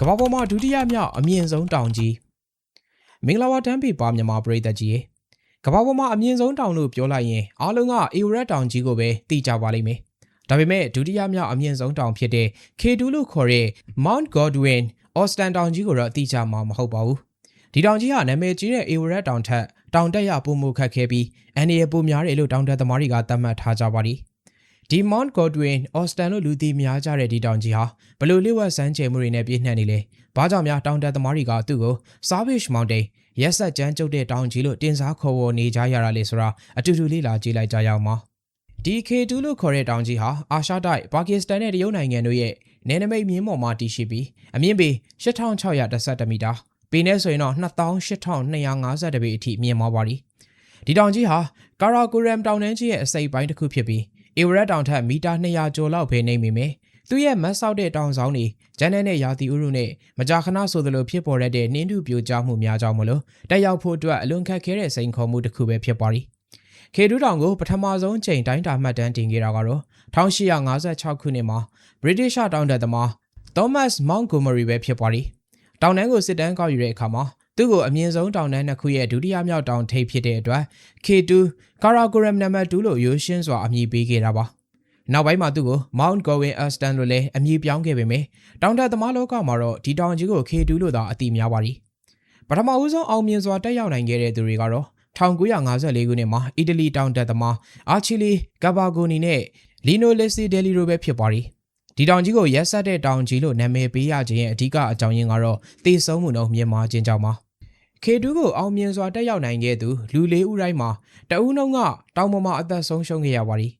ကမ္ဘာပေါ်မှာဒုတိယမြောက်အမြင့်ဆုံးတောင်ကြီးမင်္ဂလာပါတန်းပေပါမြန်မာပရိသတ်ကြီးရေကမ္ဘာပေါ်မှာအမြင့်ဆုံးတောင်လို့ပြောလိုက်ရင်အားလုံးကအေဝရက်တောင်ကြီးကိုပဲသိကြပါလိမ့်မယ်ဒါပေမဲ့ဒုတိယမြောက်အမြင့်ဆုံးတောင်ဖြစ်တဲ့ K2 လို့ခေါ်တဲ့ Mount Godwin Austin တောင်ကြီးကိုတော့သိကြမှာမဟုတ်ပါဘူးဒီတောင်ကြီးဟာနာမည်ကြီးတဲ့အေဝရက်တောင်ထက်တောင်တက်ရပုံမှုခတ်ခဲပြီးအန်ဒီရပုံများတယ်လို့တောင်တက်သမားတွေကသတ်မှတ်ထားကြပါသည် ဒီ Mount Godwin Austin လို့လူသိများကြတဲ့ဒီတောင်ကြီးဟာဘလို့လျှို့ဝှက်စမ်းကြယ်မှုတွေနဲ့ပြည့်နှက်နေလဲဘာကြောင့်များတောင်တက်သမားတွေကသူ့ကို Savage Mountain ရက်ဆက်ကြမ်းကြုတ်တဲ့တောင်ကြီးလို့တင်စားခေါ်ဝေါ်နေကြရတာလေဆိုတာအတူတူလေ့လာကြည့်လိုက်ကြရအောင်ပါဒီ K2 လို့ခေါ်တဲ့တောင်ကြီးဟာအာရှတိုက်ပါကစ္စတန်နဲ့တရုတ်နိုင်ငံတို့ရဲ့နယ်နိမိတ်မြင်းပေါ်မှာတည်ရှိပြီးအမြင့်ပေ8617မီတာပေနဲ့ဆိုရင်တော့28,250ပေအထိမြင့်မားပါသည်ဒီတောင်ကြီးဟာကာရာကိုရမ်တောင်တန်းကြီးရဲ့အစိပ်ပိုင်းတစ်ခုဖြစ်ပြီး အေဝရက်တောင်ထက်မီတာ200ကျော်လောက်ပဲနေမိမယ်သူ့ရဲ့မတ်ဆောက်တဲ့တောင်ဆောင်တွေဂျန်နဲနဲ့ရာသီဥတုနဲ့မကြာခဏဆိုသလိုဖြစ်ပေါ်တဲ့နှင်းထုပြိုကျမှုများကြောင့်မလို့တက်ရောက်ဖို့အတွက်အလွန်ခက်ခဲတဲ့စိန်ခေါ်မှုတစ်ခုပဲဖြစ်ပါသည်ခေဒူးတောင်ကိုပထမဆုံးချိန်တိုင်းတာမှတ်တမ်းတင်ခဲ့တာကတော့1856ခုနှစ်မှာ British တောင်တက်သမား Thomas Montgomery ပဲဖြစ်ပါသည်တောင်တန်းကိုစစ်တမ်းကောက်ယူတဲ့အခါမှာ သူ့ကိုအမြင့်ဆုံးတောင်တန်းတစ်ခုရဲ့ဒုတိယမြောက်တောင်ထိပ်ဖြစ်တဲ့အတွက် K2 Karakoram နံပါတ်2လို့ရိုးရှင်းစွာအမည်ပေးခဲ့တာပါနောက်ပိုင်းမှာသူ့ကို Mount Godwin Aston လို့လည်းအမည်ပြောင်းခဲ့ပေမယ့်တောင်တက်သမားလောကမှာတော့ဒီတောင်ကြီးကို K2 လို့သာအသိများပါသည်ပထမဦးဆုံးအောင်မြင်စွာတက်ရောက်နိုင်ခဲ့တဲ့သူတွေကတော့1954ခုနှစ်မှာအီတလီတောင်တက်သမားအာချီလီဂါဘာဂိုနီနဲ့လီနိုလက်စီဒယ်လီတို့ပဲဖြစ်ပါသည်ဒီတောင်ကြီးကိုရက်ဆက်တဲ့တောင်ကြီးလို့နာမည်ပေးရခြင်းရဲ့အဓိကအကြောင်းရင်းကတော့သေဆုံးမှုနှုန်းမြင့်မားခြင်းကြောင့်ပါ ခေတူးကိုအောင်မြင်စွာတက်ရောက်နိုင်ခဲ့သူလူလေးဦးတိုင်းမှာတဦးနှုံကတောင်ပေါ်မှာအသက်ဆုံးရှုံးခဲ့ရပါသည်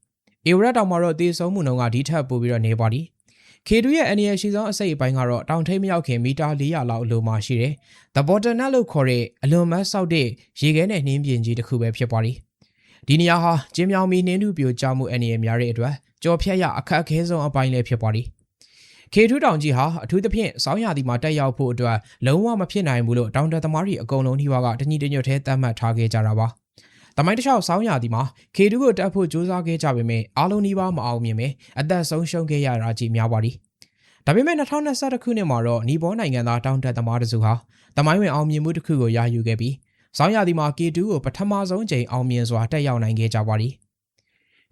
အေဝရက်တောင်မှာတော့သေဆုံးမှုနှုန်းကဒီထက်ပိုပြီးတော့နေပါသည်ခေတူးရဲ့အနေရရှိဆုံးအစိတ်အပိုင်းကတော့တောင်ထိပ်မရောက်ခင်မီတာ400လောက်အလိုမှာရှိတယ်။ The Bottleneck လို့ခေါ်တဲ့အလွန်မတ်ဆောက်တဲ့ရေခဲနဲ့နှင်းပြင်ကြီးတစ်ခုပဲဖြစ်ပါသည်ဒီနေရာဟာကျင်းမြောင်မီနှင်းထုပြိုကျမှုအနေအများတဲ့အတွက်ကြော်ဖြတ်ရအခက်အခဲဆုံးအပိုင်းလည်းဖြစ်ပါသည် ခေထူးတောင်ကြီးဟာအထူးသဖြင့်စောင်းရာသီမှာတက်ရောက်ဖို့အတွက်လုံးဝမဖြစ်နိုင်ဘူးလို့တောင်တက်သမားတွေအကုန်လုံးနှိဝါကတညီတညွတ်သေးသတ်မှတ်ထားခဲ့ကြတာပါတမိုင်းတစ်လျှောက်စောင်းရာသီမှာခေထူးကိုတက်ဖို့ကြိုးစားခဲ့ကြပေမယ့်အားလုံးနှိဝါမအောင်မြင်ပဲအသက်ဆုံးရှုံးခဲ့ရတာကြီးများပါသည်ဒါပေမဲ့2021ခုနှစ်မှာတော့နီဘောနိုင်ငံသားတောင်တက်သမားတို့ဟာတမိုင်းဝင်အောင်မြင်မှုတစ်ခုကိုရယူခဲ့ပြီးဆောင်းရာသီမှာ K2 ကိုပထမဆုံးချိန်အောင်မြင်စွာတက်ရောက်နိုင်ခဲ့ကြပါသည်။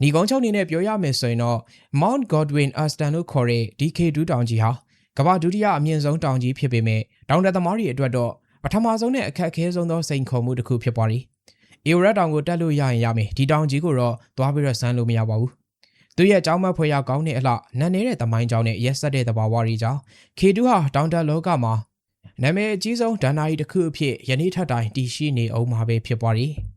ညီကုန်းချုပ်အနေနဲ့ပြောရမယ်ဆိုရင်တော့ Mount Godwin Aston လို့ခေါ်တဲ့ DK2 တောင်ကြီးဟာကမ္ဘာဒုတိယအမြင့်ဆုံးတောင်ကြီးဖြစ်ပေမဲ့တောင်တက်သမားတွေအတွက်တော့ပထမဆုံးနဲ့အခက်အခဲဆုံးသောစိန်ခေါ်မှုတစ်ခုဖြစ်ပါသည်။အေဝရက်တောင်ကိုတက်လို့ရရင်ရမယ်ဒီတောင်ကြီးကိုတော့သွားပြီးတော့ဆန်းလို့မရပါဘူး။သူရဲ့ကြောင်းမဖွယ်ရကောင်းတဲ့အလှနန်းနေတဲ့သမိုင်းကြောင်းနဲ့ရက်ဆက်တဲ့သဘာဝတွေကြောင့် K2 ဟာတောင်တက်လောကမှာနာမည်အကြီးဆုံးဒဏ္ဍာရီတစ်ခုအဖြစ်ယနေ့ထက်တိုင်တည်ရှိနေအောင်မှာပဲဖြစ်ပါသည်။